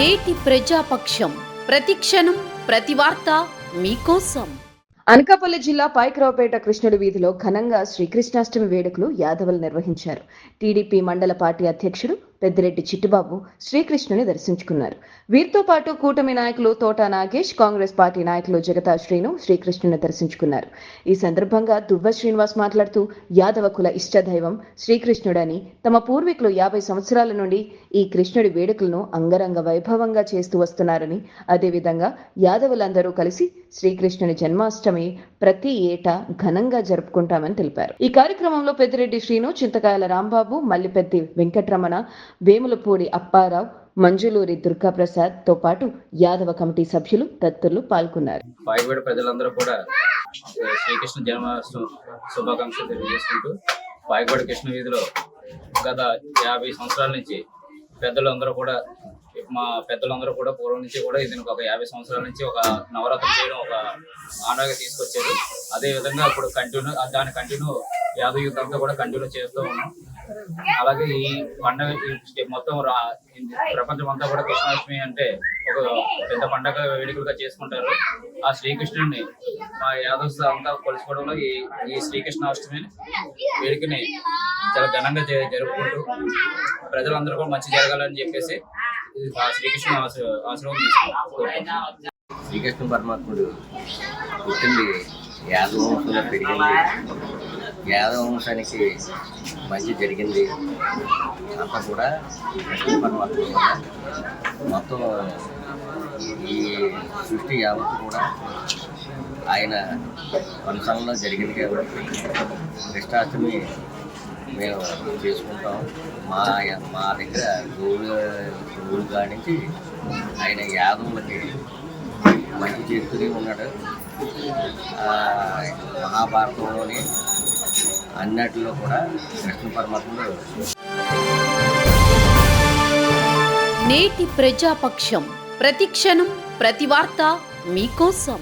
నేటి ప్రజాపక్షం. ప్రతిక్షణం ప్రతి వార్త మీకోసం. అనకాపల్లి జిల్లా పైకరావుపేట కృష్ణుడి వీధిలో ఘనంగా శ్రీకృష్ణాష్టమి వేడుకలు యాదవులు నిర్వహించారు. టీడీపీ మండల పార్టీ అధ్యక్షుడు పెద్దిరెడ్డి చిట్టుబాబు శ్రీకృష్ణుని దర్శించుకున్నారు. వీరితో పాటు కూటమి నాయకులు తోటా నాగేష్ కాంగ్రెస్ పార్టీ నాయకులు జగతా శ్రీను శ్రీకృష్ణుని దర్శించుకున్నారు. ఈ సందర్భంగా దువ్వ శ్రీనివాస్ మాట్లాడుతూ యాదవ కుల ఇష్టదైవం శ్రీకృష్ణుడని తమ పూర్వీకులు యాభై సంవత్సరాల నుండి ఈ కృష్ణుడి వేడుకలను అంగరంగ వైభవంగా చేస్తూ వస్తున్నారని అదేవిధంగా యాదవులందరూ కలిసి శ్రీకృష్ణుని జన్మాష్టమి ప్రతి ఏటా ఘనంగా జరుపుకుంటామని తెలిపారు. ఈ కార్యక్రమంలో పెద్దిరెడ్డి శ్రీను చింతకాయల రాంబాబు మల్లిపెద్ది వెంకటరమణ వేములపూడి అప్పారావు మంజులూరి దుర్గాప్రసాద్తో పాటు యాదవ కమిటీ సభ్యులు తదితరులు పాల్గొన్నారు. పాయగూడ ప్రజలందరూ కూడా శ్రీకృష్ణ జన్మాష్టమి శుభాకాంక్షలు తెలియజేసుకుంటూ పాయగూడ కృష్ణ వీధిలో గత యాభై సంవత్సరాల నుంచి పెద్దలందరూ కూడా మా పెద్దలందరూ కూడా పూర్వం నుంచి కూడా ఇది ఒక యాభై సంవత్సరాల నుంచి ఒక నవరాత్రి చేయడం ఒక ఆనగా తీసుకొచ్చారు. అదే విధంగా ఇప్పుడు కంటిన్యూ దాని కంటిన్యూ యాదవ యూత్ అంతా కూడా కంటిన్యూ చేస్తూ ఉన్నాం. అలాగే ఈ పండగ మొత్తం ప్రపంచం అంతా కూడా కృష్ణాష్టమి అంటే ఒక పెద్ద పండగ వేడుకలుగా చేసుకుంటారు. ఆ శ్రీకృష్ణుడిని మా యాదవ్స్ అంతా కొలుసుకోవడంలో ఈ ఈ శ్రీకృష్ణాష్టమి వేడుకని చాలా ఘనంగా జరుపుకుంటూ ప్రజలందరూ కూడా మంచి జరగాలని చెప్పేసి ఆ శ్రీకృష్ణ ఆశ- ఆశీర్వాదం తీసుకుంటున్నాం. శ్రీకృష్ణ పరమాత్ముడు పుట్టింది యాదవ పెరిగింది. యాదవ వంశానికి మంచి జరిగింది. అంతా కూడా కృష్ణ మొత్తం ఈ సృష్టి యావత్తు కూడా ఆయన వంశంలో జరిగింది కాబట్టి కృష్ణాష్టమి మేము చేసుకుంటాం. మా మా దగ్గర గోవులు గోవులు కానించి నుంచి ఆయన యాదవులకి మంచి చేస్తూనే ఉన్నాడు. మహాభారతంలోనే మహాభారతంలోని అన్నిటిలో కూడా కృష్ణ పరమాత్ముడు నేటి ప్రజాపక్షం ప్రతిక్షణం ప్రతి వార్త మీకోసం.